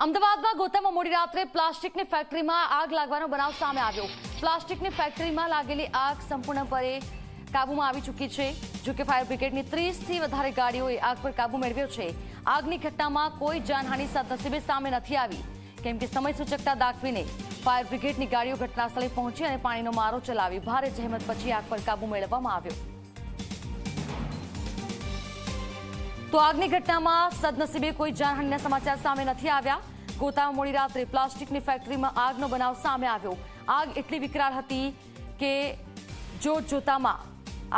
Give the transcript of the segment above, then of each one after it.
અમદાવાદમાં ગોતામાં મોડી રાત્રે પ્લાસ્ટિકની ફેક્ટરીમાં આગ લાગવાનો બનાવ સામે આવ્યો. પ્લાસ્ટિકની ફેક્ટરીમાં લાગેલી આગ સંપૂર્ણપણે કાબૂમાં આવી ચૂકી છે. જો કે ફાયર બ્રિગેડની ત્રીસથી વધારે ગાડીઓએ આગ પર કાબૂ મેળવ્યો છે. આગની ઘટનામાં કોઈ જાનહાનિ સદનસીબે સામે નથી આવી. કેમ કે સમય દાખવીને ફાયર બ્રિગેડની ગાડીઓ ઘટનાસ્થળે પહોંચી અને પાણીનો મારો ચલાવી ભારે જહેમત પછી આગ પર કાબૂ મેળવવામાં આવ્યો. તો આગની ઘટનામાં સદનસીબે કોઈ જાનહાનિના સમાચાર સામે નથી આવ્યા. ગોતામાં મોડી રાત્રે પ્લાસ્ટિકની ફેક્ટરીમાં આગનો બનાવ સામે આવ્યો. આગ એટલી વિકરાળ હતી કે જોત જોતામાં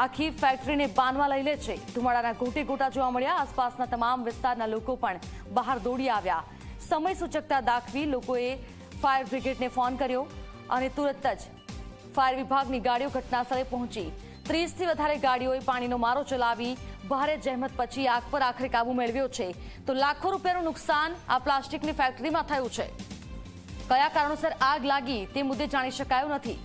આખી ફેક્ટરીને બાંધવા લઈ લે છે. ધુમાડાના ગોટે ગોટા જોવા મળ્યા. આસપાસના તમામ વિસ્તારના લોકો પણ બહાર દોડી આવ્યા. સમય સૂચકતા દાખવી લોકોએ ફાયર બ્રિગેડને ફોન કર્યો અને તુરંત જ ફાયર વિભાગની ગાડીઓ ઘટનાસ્થળે પહોંચી. ત્રીસથી વધારે ગાડીઓએ પાણીનો મારો ચલાવી ભારે જહેમત પછી આગ પર આખરે કાબુ મેળવ્યો છે. તો લાખો રૂપિયાનું નુકસાન આ પ્લાસ્ટિકની ફેક્ટરીમાં થયું છે. કયા કારણોસર આગ લાગી તે મુદ્દે જાણી શકાયું નથી.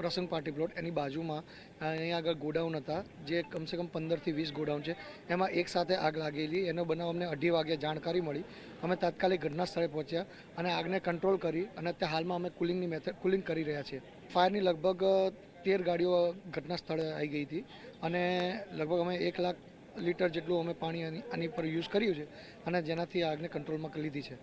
પ્રસંગ પાર્ટી પ્લોટ એની બાજુમાં અહીંયા આગળ ગોડાઉન હતા, જે કમસે કમ પંદરથી વીસ ગોડાઉન છે. એમાં એક સાથે આગ લાગેલી, એનો બનાવ અમને અઢી વાગે જાણકારી મળી. અમે તાત્કાલિક ઘટના સ્થળે પહોંચ્યા અને આગને કંટ્રોલ કરી અને અત્યારે હાલમાં અમે કુલિંગની મેથડ, કુલિંગ કરી રહ્યા છીએ. ફાયરની લગભગ તેર ગાડીઓ ઘટના સ્થળે આવી ગઈ હતી અને લગભગ અમે એક લાખ લીટર જેટલું અમે પાણી આની પર યુઝ કર્યું છે અને જેનાથી આગને કંટ્રોલમાં લીધી છે.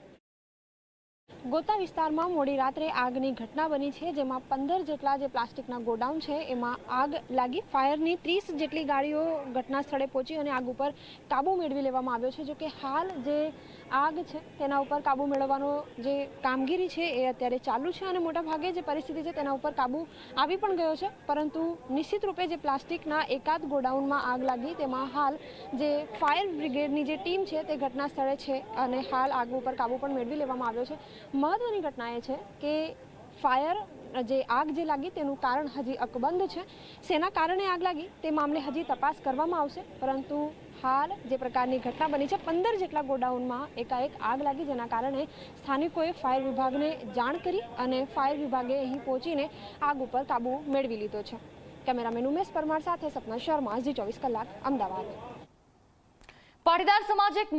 ગોતા વિસ્તારમાં મોડી રાત્રે આગની ઘટના બની છે, જેમાં પંદર જેટલા જે પ્લાસ્ટિકના ગોડાઉન છે, એમાં આગ લાગી. ફાયરની ત્રીસ જેટલી ગાડીઓ ઘટના સ્થળે પહોંચી અને આગ ઉપર કાબુ મેળવી લેવામાં આવ્યો છે. જો કે હાલ જે આગ છે, તેના ઉપર કાબુ મેળવવાનો જે કામગીરી છે, એ અત્યારે ચાલુ છે અને મોટાભાગે જે પરિસ્થિતિ છે, તેના ઉપર કાબુ આવી પણ ગયો છે. પરંતુ નિશ્ચિત રૂપે જે પ્લાસ્ટિકના એકાદ ગોડાઉનમાં આગ લાગી, તેમાં હાલ જે ફાયર બ્રિગેડની જે ટીમ છે, તે ઘટના સ્થળે છે અને હાલ આગ ઉપર કાબુ પણ મેળવી લેવામાં આવ્યો છે. મહત્વની ઘટના એ છે કે ફાયર, જે આગ જે લાગી તેનું કારણ હજી અકબંધ છે. શેના કારણે આગ લાગી તે મામલે હજી તપાસ કરવામાં આવશે. પરંતુ હાલ જે પ્રકારની ઘટના બની છે, પંદર જેટલા ગોડાઉનમાં એકાએક આગ લાગી જેના કારણે સ્થાનિકોએ ફાયર વિભાગને જાણ કરી અને ફાયર વિભાગે અહીં પહોંચીને આગ ઉપર કાબુ મેળવી લીધો છે. કેમેરામેન ઉમેશ પરમાર સાથે સપના શર્મા, ઝી ચોવીસ કલાક, અમદાવાદ. પાટીદાર સમાજ એક